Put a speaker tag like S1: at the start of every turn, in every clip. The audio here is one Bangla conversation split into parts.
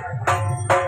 S1: Thank you.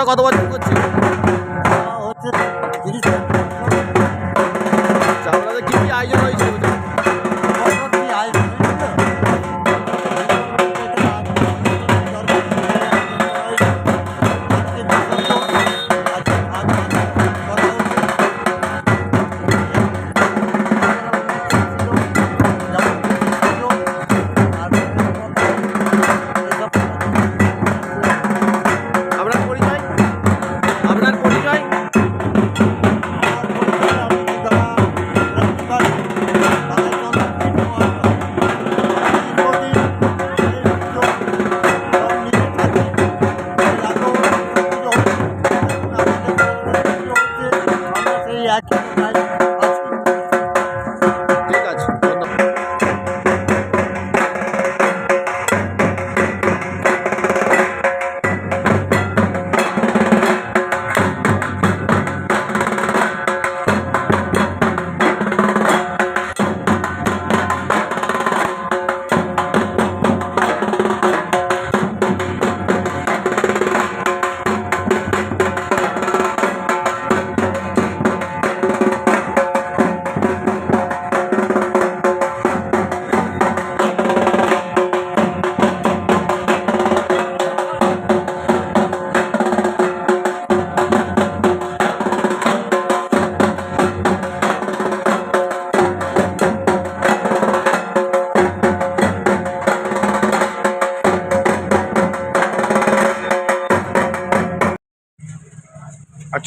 S1: 따라가다
S2: 와 죽었지.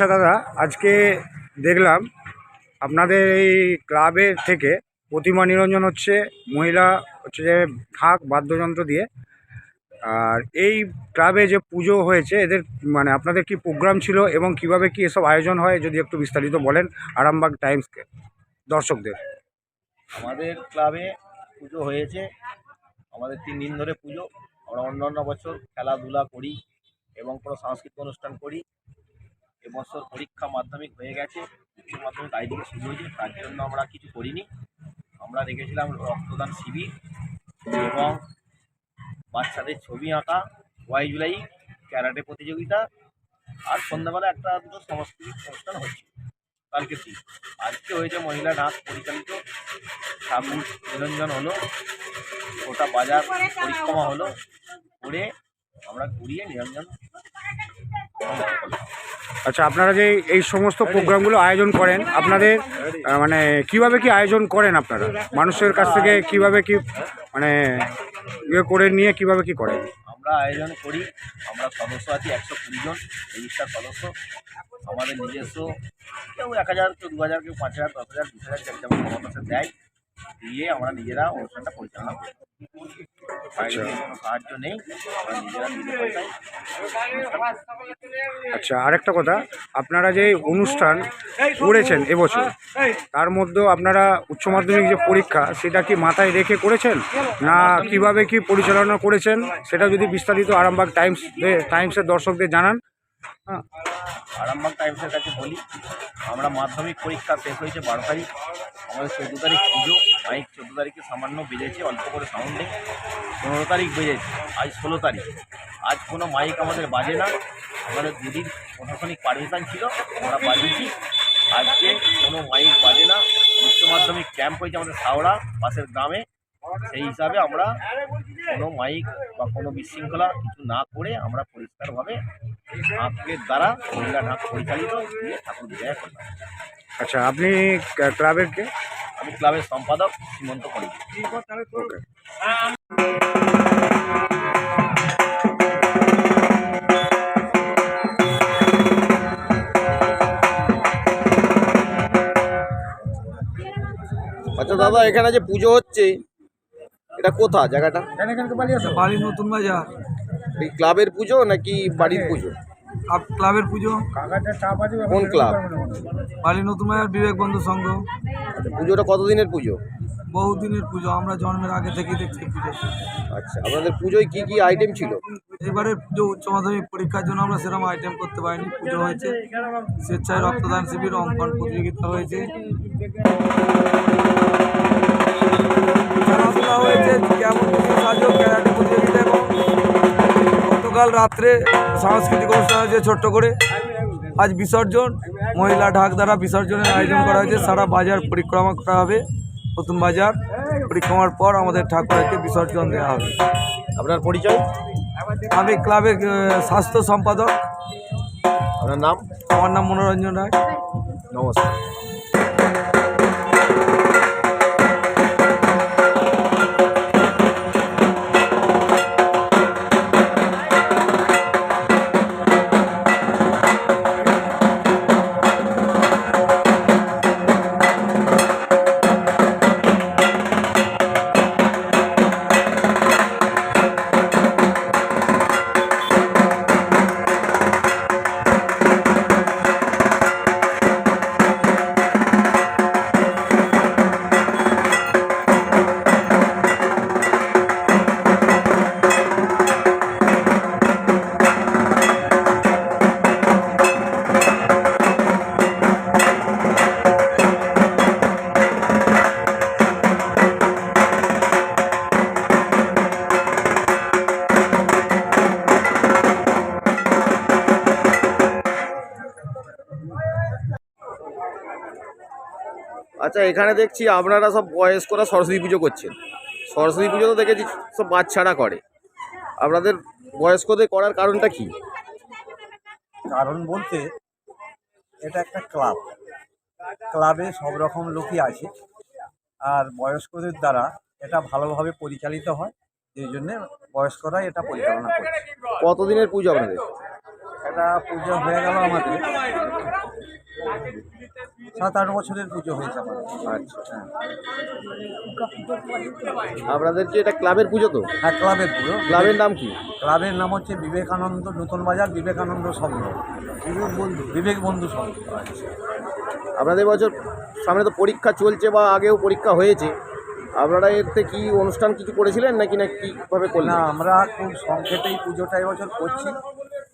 S1: আচ্ছা
S3: দাদা, আজকে দেখলাম আপনাদের এই ক্লাবের থেকে প্রতিমা নিরঞ্জন হচ্ছে, মহিলা হচ্ছে যে ঢাক বাদ্যযন্ত্র দিয়ে। আর এই ক্লাবে যে পুজো হয়েছে, এদের মানে আপনাদের কি প্রোগ্রাম ছিল এবং কীভাবে কি এসব আয়োজন হয়, যদি একটু বিস্তারিত বলেন আরামবাগ টাইমসকে, দর্শকদের।
S1: আমাদের ক্লাবে পুজো হয়েছে, আমাদের তিন দিন ধরে পুজো, আমরা অন্যান্য বছর খেলাধুলা করি এবং কোনো সাংস্কৃতিক অনুষ্ঠান করি। এবছর পরীক্ষা মাধ্যমিক হয়ে গেছে, উচ্চ মাধ্যমিক আইডিকে শুরু হয়েছে, তার জন্য আমরা কিছু করিনি আমরা রেখেছিলাম রক্তদান শিবির এবং বাচ্চাদের ছবি আঁকা, ওয়াই জুলাই ক্যারাটে প্রতিযোগিতা আর সন্ধ্যাবেলা একটা দুটো সাংস্কৃতিক অনুষ্ঠান হচ্ছে কালকে দিন আজকে হয়েছে মহিলা ডাক পরিচালিত ঠাকুর নিরঞ্জন হলো, গোটা বাজার পরিক্রমা হলো, করে আমরা ঘুরিয়ে নিরঞ্জন।
S3: আচ্ছা আপনারা যে এই সমস্ত প্রোগ্রামগুলো আয়োজন করেন, আপনাদের মানে কীভাবে কি আয়োজন করেন আপনারা? মানুষের কাছ থেকে কীভাবে কি মানে ইয়ে করে নিয়ে কীভাবে কি করেন?
S1: আমরা আয়োজন করি, আমরা সদস্য আছি, একশো কুড়ি জন, রেজিস্টার সদস্য আমাদের নিজস্ব, কেউ এক হাজার, কেউ দু হাজার, কেউ পাঁচ হাজার, দশ হাজার, বিশ হাজার, যেমন দেয়। দিয়ে আমরা নিজেরা অনুষ্ঠানটা পরিচালনা করি। সাহায্য নেই পয়সায়
S3: আচ্ছা আরেকটা কথা আপনারা যে অনুষ্ঠান করেছেন এবছর তার মধ্যেও আপনারা উচ্চ মাধ্যমিক যে পরীক্ষা সেটা কি মাথায় রেখে করেছেন? না কীভাবে কি পরিচালনা করেছেন? সেটা যদি বিস্তারিত আরামবাগ টাইমস টাইমসের দর্শকদের জানান।
S1: আরামবাগ টাইমসের কাছে বলি, আমরা মাধ্যমিক পরীক্ষা শেষ হয়েছে বারো তারিখ আমাদের চোদ্দ তারিখ পুজো, মাইক চোদ্দ তারিখে সামান্য বেজেছে, অল্প করে সাউন্ডে পনেরো তারিখ বেজেছে, আজ ষোলো তারিখ। আজ কোনো মাইক আমাদের বাজে না। আমাদের দুদিন প্রশাসনিক পারমিশন ছিল, আমরা বাজিয়েছি। আজকে কোনো মাইক বাজে না। উচ্চ মাধ্যমিক ক্যাম্প হয়েছে আমাদের হাওড়া, পাশের গ্রামে। সেই হিসাবে আমরা কোনো মাইক বা কোনো বিশৃঙ্খলা কিছু না করে আমরা পরিষ্কারভাবে ঢাকের দ্বারা মহিলা ঢাক পরিচালিত দিয়ে ঠাকুর বিদায় করলাম।
S3: আচ্ছা আপনি ক্লা- ক্লাবের কে?
S1: আমি ক্লাবের সম্পাদক সীমন্ত করি আচ্ছা দাদা এখানে যে পুজো হচ্ছে এটা কোথা জায়গাটা?
S4: বাড়ি নতুন বাজার।
S1: এই ক্লাবের পুজো নাকি বাড়ির পুজো?
S4: ক্লাবের পুজো।
S1: কোন ক্লাব?
S4: বাড়ি নতুন বাজার বিবেক বন্ধু সংঘ।
S1: আচ্ছা পুজোটা কতদিনের পুজো?
S4: বহুদিনের পুজো আমরা জন্মের আগে থেকেই দেখছি পুজো।
S1: আচ্ছা আপনাদের পুজোয় কি কি আইটেম ছিল?
S4: এবারে পুজো উচ্চ মাধ্যমিক পরীক্ষার জন্য আমরা সেরকম আইটেম করতে পারিনি পুজো হয়েছে। স্বেচ্ছায় রক্তদান শিবির অঙ্কন প্রতিযোগিতা হয়েছে। খেলাধুলা হয়েছে কেমন সাহায্য ক্যারাটে গতকাল রাত্রে সাংস্কৃতিক অনুষ্ঠান হয়েছে ছোট্ট করে। আজ বিসর্জন মহিলা ঢাক দ্বারা বিসর্জনের আয়োজন করা হয়েছে। সারা বাজার পরিক্রমা করা হবে। নতুন বাজার পরিক্রমার পর আমাদের ঠাকুরকে বিসর্জন দেওয়া হবে।
S1: আপনার পরিচয়?
S4: আমি ক্লাবের স্বাস্থ্য সম্পাদক।
S1: আপনার নাম?
S4: আমার নাম মনোরঞ্জন রায়।
S1: নমস্কার। আচ্ছা এখানে দেখছি আপনারা সব বয়স্করা সরস্বতী পুজো করছেন। সরস্বতী পুজো তো দেখেছি সব বাচ্চারা করে। আপনাদের বয়স্কদের করার কারণটা কি?
S5: কারণ বলতে এটা একটা ক্লাব। ক্লাবে সব রকম লোকই আছে আর বয়স্কদের দ্বারা এটা ভালোভাবে পরিচালিত হয় এই জন্যে বয়স্করা এটা পরিচালনা করে
S1: কতদিনের পুজো আপনাদের?
S5: এটা পুজো হয়ে গেল আমাদের সাত আট বছরের পুজো হয়েছে আমাদের।
S1: আচ্ছা। আপনাদের যে এটা ক্লাবের পুজো তো?
S5: হ্যাঁ ক্লাবের পুজো।
S1: ক্লাবের নাম কি?
S5: ক্লাবের নাম হচ্ছে বিবেকানন্দ নতুন বাজার বিবেকানন্দ সংঘ। বিবেক বন্ধু। বিবেক বন্ধু সংঘ।
S1: আপনাদের বছর সামনে তো পরীক্ষা চলছে বা আগেও পরীক্ষা হয়েছে। আপনারা এতে কি অনুষ্ঠান কিছু করেছিলেন নাকি না কীভাবে করলেন?
S5: না আমরা খুব সংক্ষেপেই পুজোটা এবছর করছি।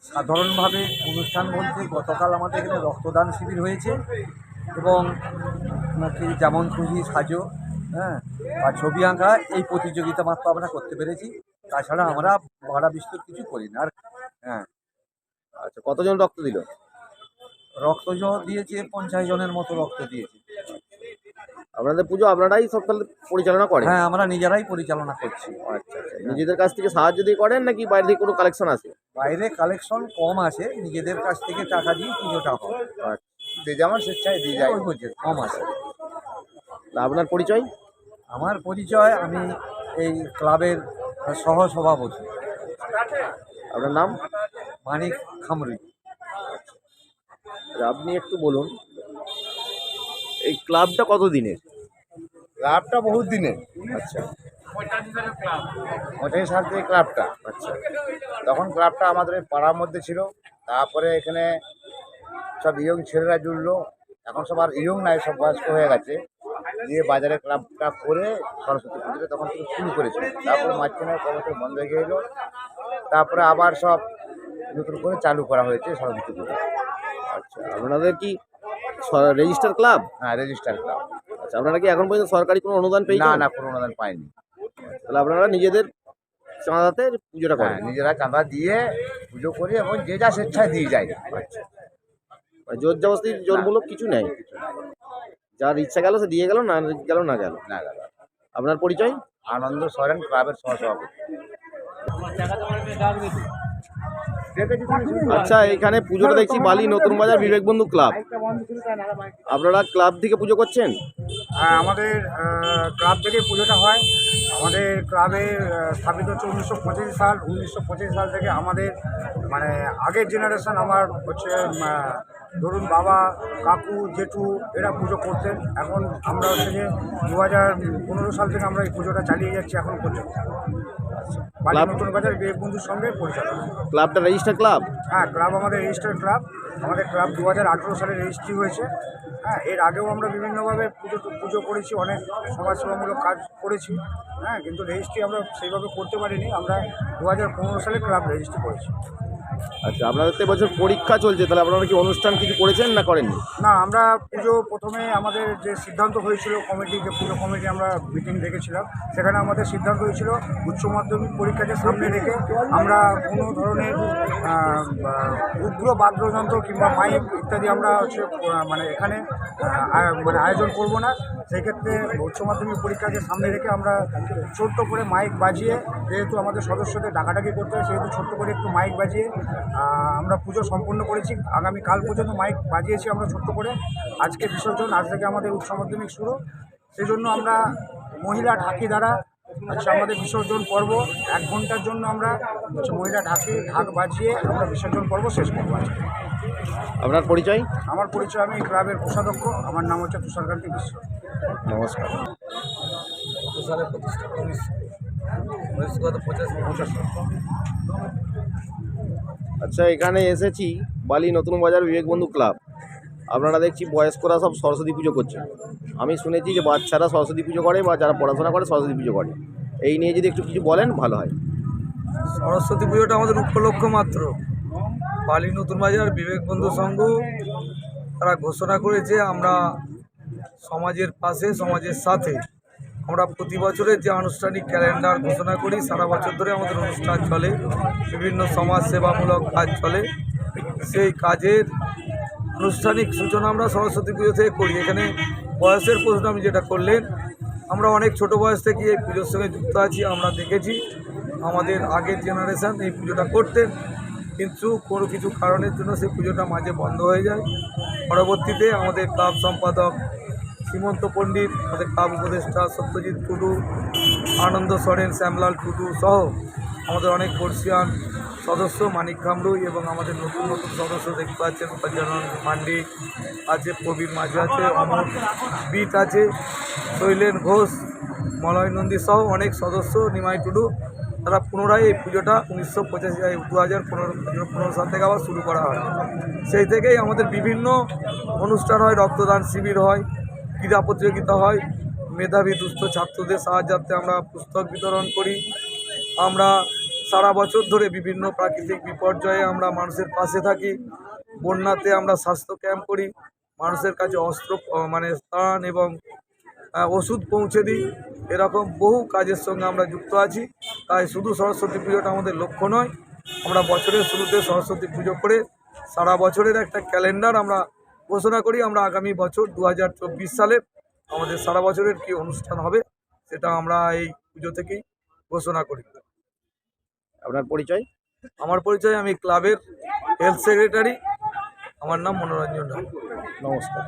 S5: সাধারণভাবে অনুষ্ঠান বলতে গতকাল আমাদের এখানে রক্তদান শিবির হয়েছে। এবং নাকি যেমন খুশি সাজো হ্যাঁ? আর ছবি আঁকা এই প্রতিযোগিতা মাত্র আমরা করতে পেরেছি। তাছাড়া আমরা ভাড়া বিস্তর কিছু করি না। আর হ্যাঁ।
S1: আচ্ছা কতজন রক্ত দিল?
S5: রক্ত দিয়েছে পঞ্চাশ জনের মতো রক্ত দিয়েছে।
S1: আপনাদের পুজো আপনারাই সব তাহলে পরিচালনা করেন?
S5: হ্যাঁ আমরা নিজেরাই পরিচালনা করছি।
S1: আচ্ছা আচ্ছা। নিজেদের কাছ থেকে সাহায্য দিয়ে করেন নাকি বাইরে থেকে কোনো কালেকশন আছে
S5: বাইরে কালেকশন কম আছে নিজেদের কাছ থেকে টাকা দিয়ে পুজোটা হয়।
S1: আচ্ছা। যে যেমন স্বেচ্ছায় দিয়ে
S5: ওই বুঝে কম আছে।
S1: তা আপনার পরিচয়?
S5: আমার পরিচয় আমি এই ক্লাবের সহ সভাপতি
S1: আপনার নাম?
S5: মানিক
S1: খামরি। আপনি একটু বলুন এই ক্লাবটা কত দিনের
S6: ক্লাবটা বহুত দিনের
S1: আচ্ছা।
S6: পঁচাশি সাল থেকে ক্লাবটা। আচ্ছা। তখন ক্লাবটা আমাদের পাড়ার মধ্যে ছিল। তারপরে এখানে সব ইয়ং ছেলেরা জুড়লো। এখন সব আর ইয়ং নাই সব বয়স্ক হয়ে গেছে। দিয়ে বাজারে ক্লাব ক্লাব করে সরস্বতী পুজোটা তখন থেকে শুরু করেছিল তারপরে মাঝখানে কবছর বন্ধ হয়ে গেল। তারপরে আবার সব নতুন করে চালু করা হয়েছে সরস্বতী পুজো।
S1: আচ্ছা আপনাদের কি রেজিস্টার ক্লাব
S6: হ্যাঁ রেজিস্টার ক্লাব
S1: আচ্ছা আপনারা কি এখন পর্যন্ত সরকারি কোনো অনুদান
S6: পেয়ে
S1: না
S6: না কোনো অনুদান পায়নি
S1: তাহলে আপনারা নিজেদের চাঁদাতে পুজোটা
S6: হ্যাঁ
S1: করেন
S6: নিজেরা চাঁদা দিয়ে পুজো করি এবং যে যা স্বেচ্ছায় দিয়ে যায়।
S1: আচ্ছা। জোর জবরদস্তি জোরমূলক কিছু নেই। যার ইচ্ছা গেল সে দিয়ে গেল না গেল না গেল।
S6: না গেল।
S1: আপনার পরিচয়?
S6: আনন্দ সরেন ক্লাবের সহসভাপতি।
S1: আচ্ছা এখানে পুজোটা দেখছি বালি নতুন বাজার বিবেক বন্ধু ক্লাব। আপনারা ক্লাব থেকে পুজো করছেন?
S6: হ্যাঁ আমাদের ক্লাব থেকে পুজোটা হয়। আমাদের ক্লাবের আহ, স্থাপিত হচ্ছে উনিশশো পঁচাশি সাল। উনিশশো পঁচাশি সাল থেকে আমাদের মানে আগের জেনারেশন আমার হচ্ছে ধরুন বাবা কাকু জেঠু এরা পুজো করতেন। এখন আমরা হচ্ছে যে দু হাজার পনেরো সাল থেকে আমরা এই পুজোটা চালিয়ে যাচ্ছি এখন পর্যন্ত।
S1: ক্লাব-
S6: নতুন বাজার বিবেক বন্ধুর সঙ্গে পরিচালনা।
S1: ক্লাবটা রেজিস্টার ক্লাব
S6: হ্যাঁ ক্লাব আমাদের রেজিস্টার ক্লাব আমাদের ক্লাব দু হাজার আঠেরো সালে রেজিস্ট্রি হয়েছে। হ্যাঁ এর আগেও আমরা বিভিন্নভাবে পুজো পুজো করেছি অনেক সমাজসেবামূলক কাজ করেছি। হ্যাঁ কিন্তু রেজিস্ট্রি আমরা সেইভাবে করতে পারিনি। আমরা দু হাজার পনেরো সালে ক্লাব রেজিস্ট্রি করেছি।
S1: আচ্ছা আপনাদের তো এবছর পরীক্ষা চলছে, তাহলে আপনারা কি অনুষ্ঠান কিছু করেছেন না করেননি?
S6: না, আমরা পুজো প্রথমে আমাদের যে সিদ্ধান্ত হয়েছিল কমিটি যে পুজো কমিটি আমরা মিটিং ডেকেছিলাম সেখানে আমাদের সিদ্ধান্ত হয়েছিল উচ্চ মাধ্যমিক পরীক্ষাকে সামনে রেখে আমরা কোনো ধরনের উগ্র বাদ্যযন্ত্র কিংবা মাইক ইত্যাদি আমরা হচ্ছে মানে এখানে মানে আয়োজন করব না। সেই ক্ষেত্রে উচ্চ মাধ্যমিক পরীক্ষাকে সামনে রেখে আমরা ছোট্ট করে মাইক বাজিয়ে যেহেতু আমাদের সদস্যদের ডাকাডাকি করতে হয় সেহেতু ছোট্ট করে একটু মাইক বাজিয়ে আমরা পুজো সম্পন্ন করেছি। আগামী কাল পর্যন্ত মাইক বাজিয়েছি আমরা ছোট্ট করে। আজকে বিসর্জন আজ থেকে আমাদের উচ্চ মাধ্যমিক শুরু। সেই জন্য আমরা মহিলা ঢাকি দ্বারা হচ্ছে আমাদের বিসর্জন পর্ব এক ঘণ্টার জন্য আমরা হচ্ছে মহিলা ঢাকি ঢাক বাজিয়ে আমরা বিসর্জন পর্ব শেষ করব আজকে।
S1: আপনার পরিচয়?
S6: আমার পরিচয় আমি ক্লাবের কোষাধ্যক্ষ আমার নাম হচ্ছে তুষারকান্তি বিশ্ব।
S1: নমস্কার।
S4: সালে প্রতিষ্ঠা উনিশশো উনিশশো পঁচাশি। পঁচাশি।
S1: আচ্ছা এখানে এসেছি বালি নতুন বাজার বিবেক বন্ধু ক্লাব। আপনারা দেখছি বয়স্করা সব সরস্বতী পুজো করছে। আমি শুনেছি যে বাচ্চারা সরস্বতী পুজো করে বা যারা পড়াশোনা করে সরস্বতী পুজো করে। এই নিয়ে যদি একটু কিছু বলেন ভালো হয়।
S4: সরস্বতী পুজোটা আমাদের উপলক্ষ মাত্র। বালি নতুন বাজার বিবেক বন্ধু সংঘ তারা ঘোষণা করেছে আমরা সমাজের পাশে, সমাজের সাথে। আমরা প্রতি বছরের যে আনুষ্ঠানিক ক্যালেন্ডার ঘোষণা করি, সারা বছর ধরে আমাদের অনুষ্ঠান চলে। বিভিন্ন সমাজ সেবামূলক কাজ চলে। সেই কাজের আনুষ্ঠানিক সূচনা আমরা সরস্বতী পুজো থেকে করি। এখানে বয়সের প্রশ্ন আমি যেটা করলেন, আমরা অনেক ছোট বয়স থেকে এই পুজোর সঙ্গে যুক্ত আছি, আমরা দেখেছি। আমাদের আগের জেনারেশান এই পুজোটা করতেন, কিন্তু কোনো কিছু কারণের জন্য সেই পুজোটা মাঝে বন্ধ হয়ে যায়। পরবর্তীতে আমাদের ক্লাব সম্পাদক সীমন্ত পণ্ডিত, আমাদের ক্লাব উপদেষ্টা সত্যজিৎ টুডু, আনন্দ সরেন, শ্যামলাল টুডু সহ আমাদের অনেক বর্ষিয়ান সদস্য মানিক খামরুই এবং আমাদের নতুন নতুন সদস্য দেখতে পাচ্ছেন সজ্জানন মান্ডি আছে প্রবীর মাঝি, আছে অমর বিট, আছে শৈলেন ঘোষ, মলয় নন্দী সহ অনেক সদস্য নিমাই টুডু। তারা পুনরায় এই পুজোটা উনিশশো পঁচাশি দু হাজার পনেরো পনেরো সাল থেকে আবার শুরু করা হয়। সেই থেকেই আমাদের বিভিন্ন অনুষ্ঠান হয়, রক্তদান শিবির হয়। ক্রীড়া প্রতিযোগিতা হয়। মেধাবী, দুস্থ ছাত্রদের সাহায্যার্থে আমরা পুস্তক বিতরণ করি। আমরা সারা বছর ধরে বিভিন্ন প্রাকৃতিক বিপর্যয়ে আমরা মানুষের পাশে থাকি। বন্যাতে আমরা স্বাস্থ্য ক্যাম্প করি। মানুষের কাছে অস্ত্র মানে স্থান এবং ওষুধ পৌঁছে দিই। এরকম বহু কাজের সঙ্গে আমরা যুক্ত আছি। তাই শুধু সরস্বতী পুজোটা আমাদের লক্ষ্য নয়। আমরা বছরের শুরুতে সরস্বতী পুজো করে সারা বছরের একটা ক্যালেন্ডার আমরা ঘোষণা করি আমরা আগামী বছর দু হাজার চব্বিশ সালে আমাদের সারা বছরের কি অনুষ্ঠান হবে সেটা আমরা এই পুজো থেকেই ঘোষণা করি।
S1: আপনার পরিচয়?
S4: আমার পরিচয় আমি ক্লাবের হেলথ সেক্রেটারি আমার নাম মনোরঞ্জন
S1: নমস্কার।